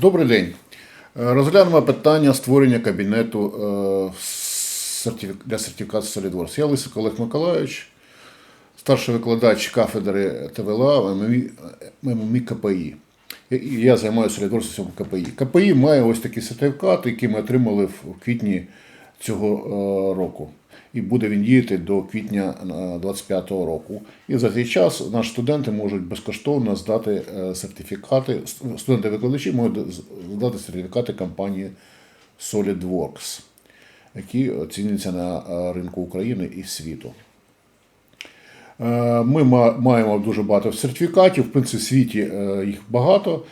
Добрий день. Е, Розглянемо питання створення кабінету е, для сертифікації SolidWorks. Я Лисик Олег Миколайович, старший викладач кафедри ТВЛА ММІ, ММІ КПІ. І- і Я займаюся SolidWorks цьому КПІ. КПІ має ось такий сертифікат, який ми отримали в квітні цього е, року. І буде він діяти до квітня 2025 року. І за цей час наші студенти можуть безкоштовно здати е, сертифікати. Студенти-викладачі можуть здати сертифікати компанії SolidWorks, які оцінюються на е, ринку України і світу. Е, Ми маємо дуже багато сертифікатів. В принципі, в світі е, їх багато.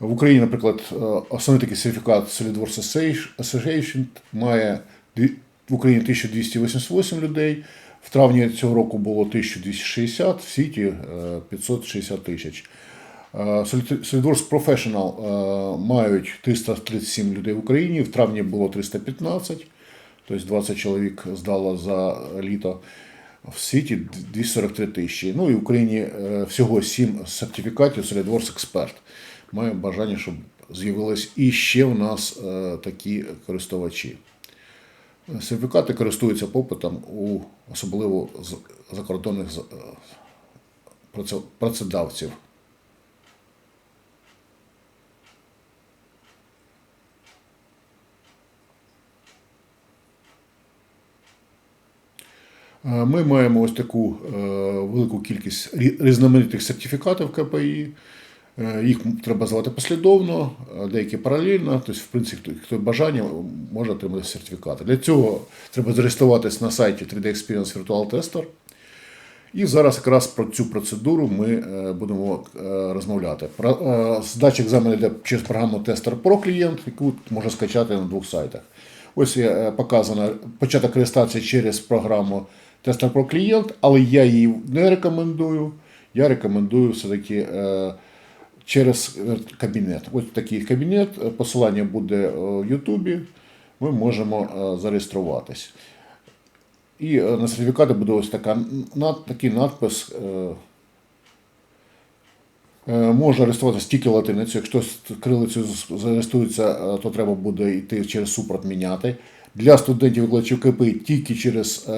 В Україні, наприклад, е, основний такий сертифікат SolidWorks Association має в Україні 1288 людей. В травні цього року було 1260, в світі е, 560 тисяч. Е, SolidWorks Professional е, мають 337 людей в Україні, в травні було 315, тобто 20 чоловік здало за літо. В світі 243 тисячі. Ну і в Україні е, всього 7 сертифікатів SolidWorks Expert. Маю бажання, щоб з'явились і ще в нас е, такі користувачі. Сертифікати користуються попитом у особливо з- закордонних е, праце- працедавців. Е, Ми маємо ось таку е, велику кількість рі- різноманітних сертифікатів КПІ. Е, Їх треба звати послідовно, е, деякі паралельно. Тобто, в принципі, хто, бажання може отримати сертифікати. Для цього треба зареєструватись на сайті 3D Experience Virtual Tester. І зараз якраз про цю процедуру ми е, будемо розмовляти. Здача екзамену йде через програму Tester Pro клієнт, яку можна скачати на двох сайтах. Ось е, показано початок реєстрації через програму Tester Pro клієнт, але я її не рекомендую. Я рекомендую все-таки через е, кабінет. Ось такий кабінет, посилання буде е, в Ютубі. Ми можемо е, зареєструватись. І на сертифікаті буде ось така, над, такий надпис. Може реєструватися тільки латиницею. Якщо з- зареєструється, то треба буде йти через супровод міняти. Для студентів викладачів КПІ тільки через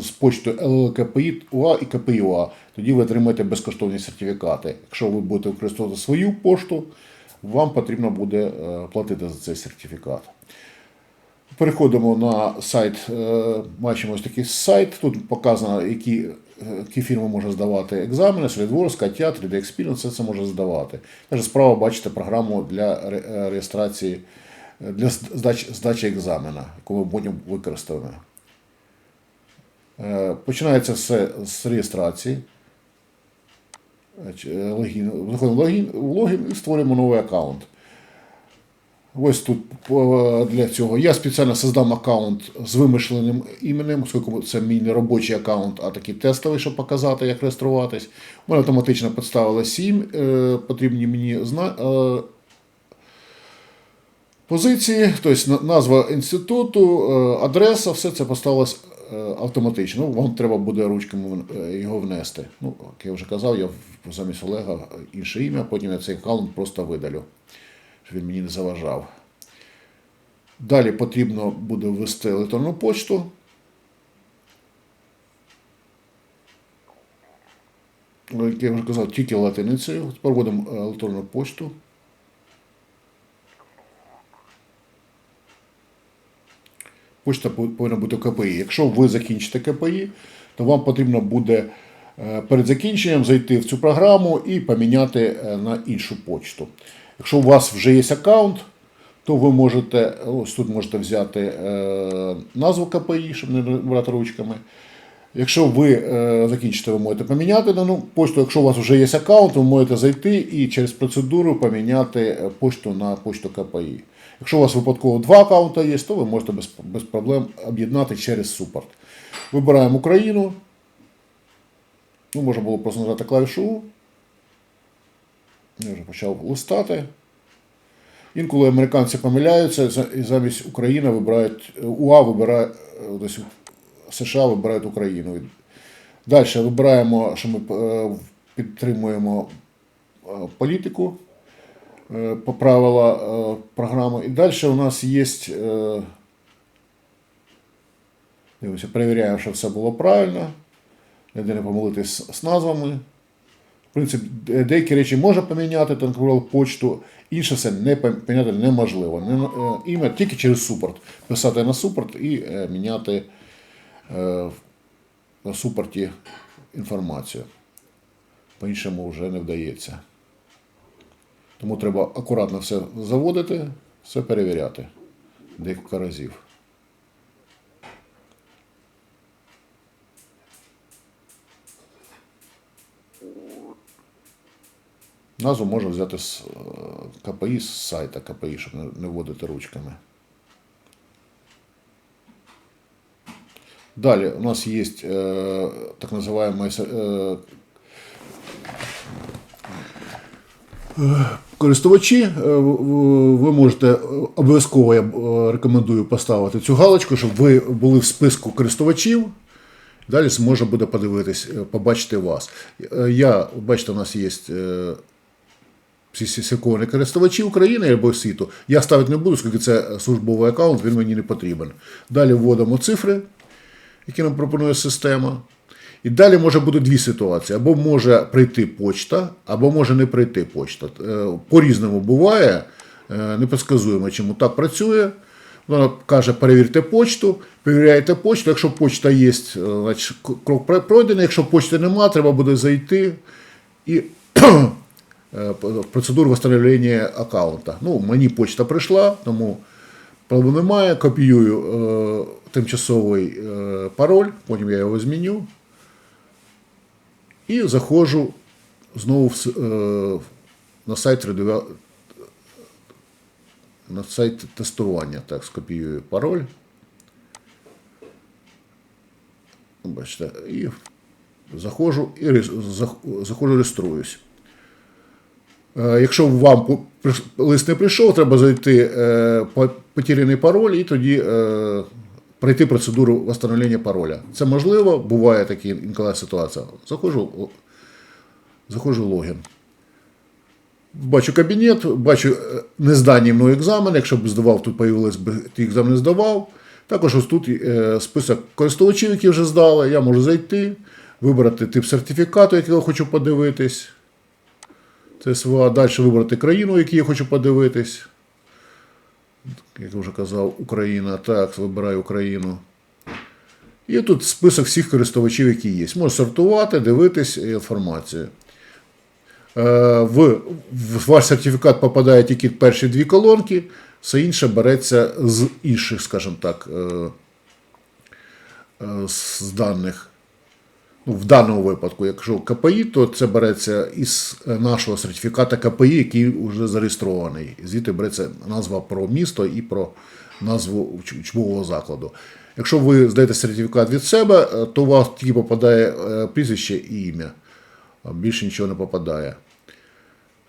з почтою ЛЛКПІ і КПІ УА. Тоді ви отримаєте безкоштовні сертифікати. Якщо ви будете використовувати свою пошту, вам потрібно буде е, платити за цей сертифікат. Переходимо на сайт, е, бачимо ось такий сайт. Тут показано, які, е, які фірми може здавати екзамени, SolidWorks, Катя, 3D Experience, все це може здавати. Теж справа бачите програму для реєстрації, для здачі, здачі екзамена, яку ми потім використаємо. Е, Починається все з реєстрації. Е, Логін. Заходимо в логін, логін і створюємо новий аккаунт. Ось тут для цього я спеціально создам аккаунт з вимишленим іменем, оскільки це мій не робочий аккаунт, а такий тестовий, щоб показати, як реєструватись. У мене автоматично підставили 7 е, потрібні мені позиції, тобто назва інституту, адреса, все це поставилось автоматично. Ну, вам треба буде ручками е, його внести. Ну, як я вже казав, я замість Олега інше ім'я, потім я цей аккаунт просто видалю щоб він мені не заважав. Далі потрібно буде ввести електронну почту. Ну, Як я вже казав, тільки латиницею. Тепер вводимо електронну почту. Почта повинна бути КПІ. Якщо ви закінчите КПІ, то вам потрібно буде е, перед закінченням зайти в цю програму і поміняти е, на іншу почту. Якщо у вас вже є аккаунт, то ви можете ось тут можете взяти е, назву КПІ, щоб не брати ручками. Якщо ви закінчите, ви можете поміняти дану почту. Якщо у вас вже є аккаунт, ви можете зайти і через процедуру поміняти почту на почту КПІ. Якщо у вас випадково два аккаунти є, то ви можете без, без проблем об'єднати через супорт. Вибираємо Україну. Ну, можна було просто нажати клавішу. Я вже почав листати. Інколи американці помиляються і замість України вибирають УА вибирає е, десь США вибирають Україну. Далі вибираємо, що ми е, підтримуємо е, політику. Е, по правила е, програми. І далі у нас є. е, Дивимося, перевіряємо, що все було правильно. Ніде не помилитись з, назвами. В принципі, деякі речі можна поміняти, наприклад, почту, інше все не поміняти неможливо. Не, ім'я тільки через супорт. Писати на супорт і міняти на супорті інформацію. По-іншому вже не вдається. Тому треба акуратно все заводити, все перевіряти декілька разів. Назву можна взяти з е, КПІ, з сайта КПІ, щоб не- вводити ручками. Далі у нас є е, так називаємо е, користувачі. Е, в- в- Ви можете е, обов'язково я е, рекомендую поставити цю галочку, щоб ви були в списку користувачів. Далі можна буде подивитись, е, побачити вас. Е, Я, бачите, у нас є е, сертифіковані користувачі України або світу. Я ставити не буду, оскільки це службовий аккаунт, він мені не потрібен. Далі вводимо цифри, які нам пропонує система. І далі може бути дві ситуації: або може прийти почта, або може не прийти почта. Е, По-різному буває, е, непредсказуємо, чому так працює. Вона каже, перевірте почту, перевіряєте почту. Якщо почта є, е, значить крок пройдений. Якщо почти нема, треба буде зайти і процедуру восстановлення аккаунта. Ну, мені почта прийшла, тому проблем немає. Копіюю е, тимчасовий е, пароль, потім я його зміню. І заходжу знову в, е, на сайт на сайт тестування. Так, скопіюю пароль. Бачите, і заходжу і заходжу, реєструюсь. Е, Якщо вам лист не прийшов, треба зайти е, потеряний пароль і тоді е, пройти процедуру встановлення пароля. Це можливо, буває такі інколи ситуація. Заходжу, заходжу в логін. Бачу кабінет, бачу е, нездані мною екзамени. Якщо б здавав, тут появилось би ті екзамени здавав. Також ось тут е, список користувачів, які вже здали. Я можу зайти, вибрати тип сертифікату, який я хочу подивитись. Це СВА. Далі вибрати країну, яку я хочу подивитись. Як вже казав, Україна. Так, вибираю Україну. І тут список всіх користувачів, які є. Можна сортувати, дивитись інформацію. Е, В, в ваш сертифікат попадає тільки перші дві колонки, все інше береться з інших, скажімо так, е, е, з даних. Ну, в даному випадку, якщо КПІ, то це береться із нашого сертифіката КПІ, який вже зареєстрований. Звідти береться назва про місто і про назву учбового закладу. Якщо ви здаєте сертифікат від себе, е, то у вас тільки попадає е, прізвище і ім'я, більше нічого не попадає.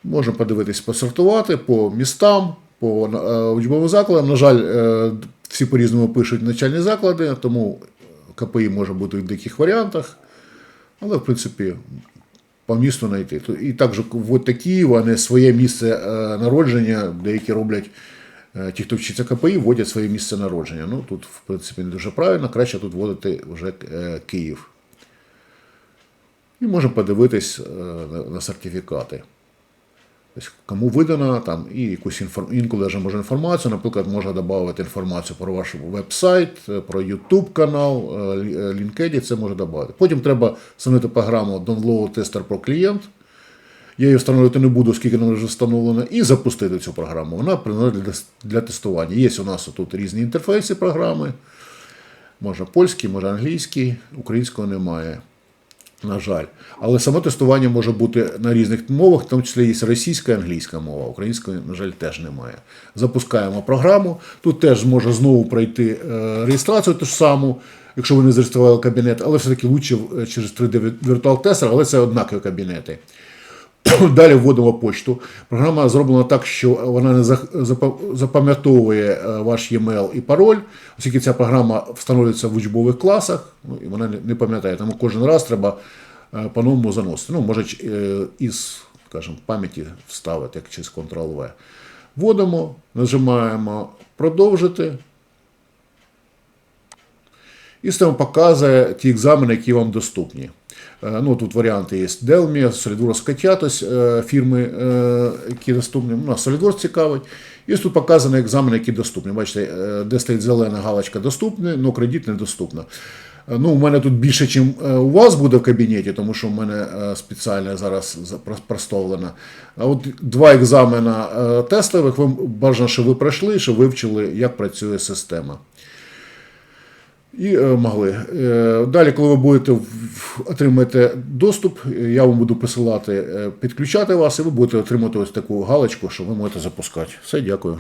Можна подивитись, посортувати по містам, по е, учбовим закладам. На жаль, е, всі по-різному пишуть навчальні заклади, тому КПІ може бути в деяких варіантах. Але, в принципі, по місту знайти. І також вводьте Київ, а не своє місце е, народження, деякі роблять. е, Ті, хто вчиться КПІ, вводять своє місце народження. Ну, тут, в принципі, не дуже правильно, краще тут вводити вже е, Київ. І можемо подивитись на сертифікати. Кому видано там і якусь інформ... інколи вже може інформацію. Наприклад, можна додати інформацію про ваш веб-сайт, е, про YouTube канал, е, е, LinkedIn, це може додати. Потім треба встановити програму Download Tester Pro Client. Я її встановлювати не буду, оскільки вона вже встановлена, і запустити цю програму. Вона для, для тестування. Є у нас тут різні інтерфейси програми. Можна польський, може англійський, українського немає. На жаль. Але саме тестування може бути на різних мовах, в тому числі є російська і англійська мова. Української, на жаль, теж немає. Запускаємо програму. Тут теж може знову пройти е, реєстрацію ту ж саму, якщо ви не зареєстрували кабінет, але все-таки лучше е, через 3D віртуал тестер але це однакові кабінети. Далі вводимо почту. Програма зроблена так, що вона не запам'ятовує е, ваш e-mail і пароль, оскільки ця програма встановлюється в учбових класах, ну, і вона не- пам'ятає. Тому кожен раз треба е, по-новому заносити. Ну, може, е, із скажімо, пам'яті вставити, як через Ctrl-V. Вводимо, нажимаємо продовжити. І система показує ті екзамени, які вам доступні. Е, Ну, тут варіанти є Delmi, SolidWorks Katiatos, е, фірми, е, які доступні. Ну, SolidWorks цікавить. І тут показані екзамени, які доступні. Бачите, де стоїть зелена галочка доступний, але кредит недоступна. Ну, у мене тут більше, ніж у вас буде в кабінеті, тому що в мене спеціально зараз за- проставлено. А от два екзамена тестових, ви бажано, що ви пройшли, що вивчили, як працює система. І е, могли. Е, Далі, коли ви будете в- доступ, я вам буду посилати, е, підключати вас, і ви будете отримати ось таку галочку, що ви можете запускати. Все, дякую.